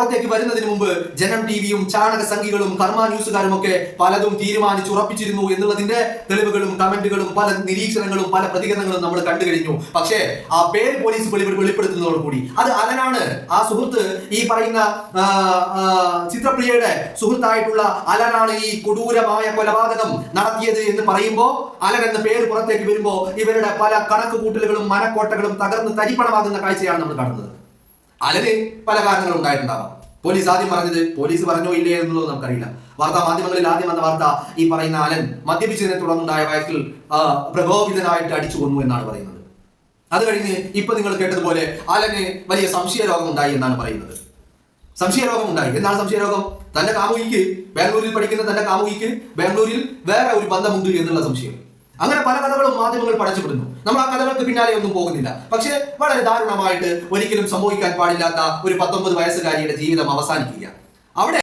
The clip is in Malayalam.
പുറത്തേക്ക് വരുന്നതിന് മുമ്പ് ജനം ടി വിയും ചാണക സംഘികളും കർമ്മ ന്യൂസുകാരും ഒക്കെ പലതും തീരുമാനിച്ചുറപ്പിച്ചിരുന്നു എന്നുള്ളതിന്റെ തെളിവുകളും കമന്റുകളും പല നിരീക്ഷണങ്ങളും പല പ്രതികരണങ്ങളും നമ്മൾ കണ്ടു കഴിഞ്ഞു. പക്ഷേ ആ പേര് പോലീസ് വെളി- വെളിപ്പെടുത്തുന്നതോടുകൂടി. അത് അലനാണ്. ആ സുഹൃത്ത് ഈ പറയുന്ന ചിത്രപ്രിയയുടെ സുഹൃത്തായിട്ടുള്ള അലനാണ് ഈ കൊടൂരമായ കൊലപാതകം നടത്തിയത് എന്ന് പറയുമ്പോൾ അലൻ എന്ന പേര് പുറത്തേക്ക് വരുമ്പോൾ ഇവരുടെ പല കണക്ക് കൂട്ടലുകളും മനക്കോട്ടകളും തകർന്ന് തരിപ്പണമാകുന്ന കാഴ്ചയാണ് നമ്മൾ കാണുന്നത്. അലന് പല കാരണങ്ങളും ഉണ്ടായിട്ടുണ്ടാവാം. പോലീസ് ആദ്യം പറഞ്ഞത് പോലീസ് പറഞ്ഞോ ഇല്ലേ എന്നുള്ളത് നമുക്കറിയില്ല. വാർത്താ മാധ്യമങ്ങളിൽ ആദ്യം വന്ന വാർത്ത ഈ പറയുന്ന അലൻ മദ്യപിച്ചതിനെ തുടർന്നുണ്ടായ വയസ്സിൽ പ്രകോപിതനായിട്ട് അടിച്ചു കൊന്നു എന്നാണ് പറയുന്നത്. അത് കഴിഞ്ഞ് ഇപ്പൊ നിങ്ങൾ കേട്ടതുപോലെ അലന് വലിയ സംശയരോഗം ഉണ്ടായി എന്നാണ് പറയുന്നത്. സംശയരോഗം ഉണ്ടായി. എന്താണ് സംശയരോഗം തന്റെ കാമുകിക്ക് ബാംഗ്ലൂരിൽ പഠിക്കുന്ന തന്റെ കാമുകിക്ക് ബാംഗ്ലൂരിൽ വേറെ ഒരു ബന്ധമുണ്ട് എന്നുള്ള സംശയം. അങ്ങനെ പല കഥകളും മാധ്യമങ്ങൾ പടച്ചുവിടുന്നു നമ്മൾ ആ കഥകൾക്ക് പിന്നാലെ ഒന്നും പോകുന്നില്ല. പക്ഷേ വളരെ ദാരുണമായിട്ട് ഒരിക്കലും സംഭവിക്കാൻ പാടില്ലാത്ത ഒരു പത്തൊമ്പത് വയസ്സുകാരിയുടെ ജീവിതം അവസാനിക്കുക അവിടെ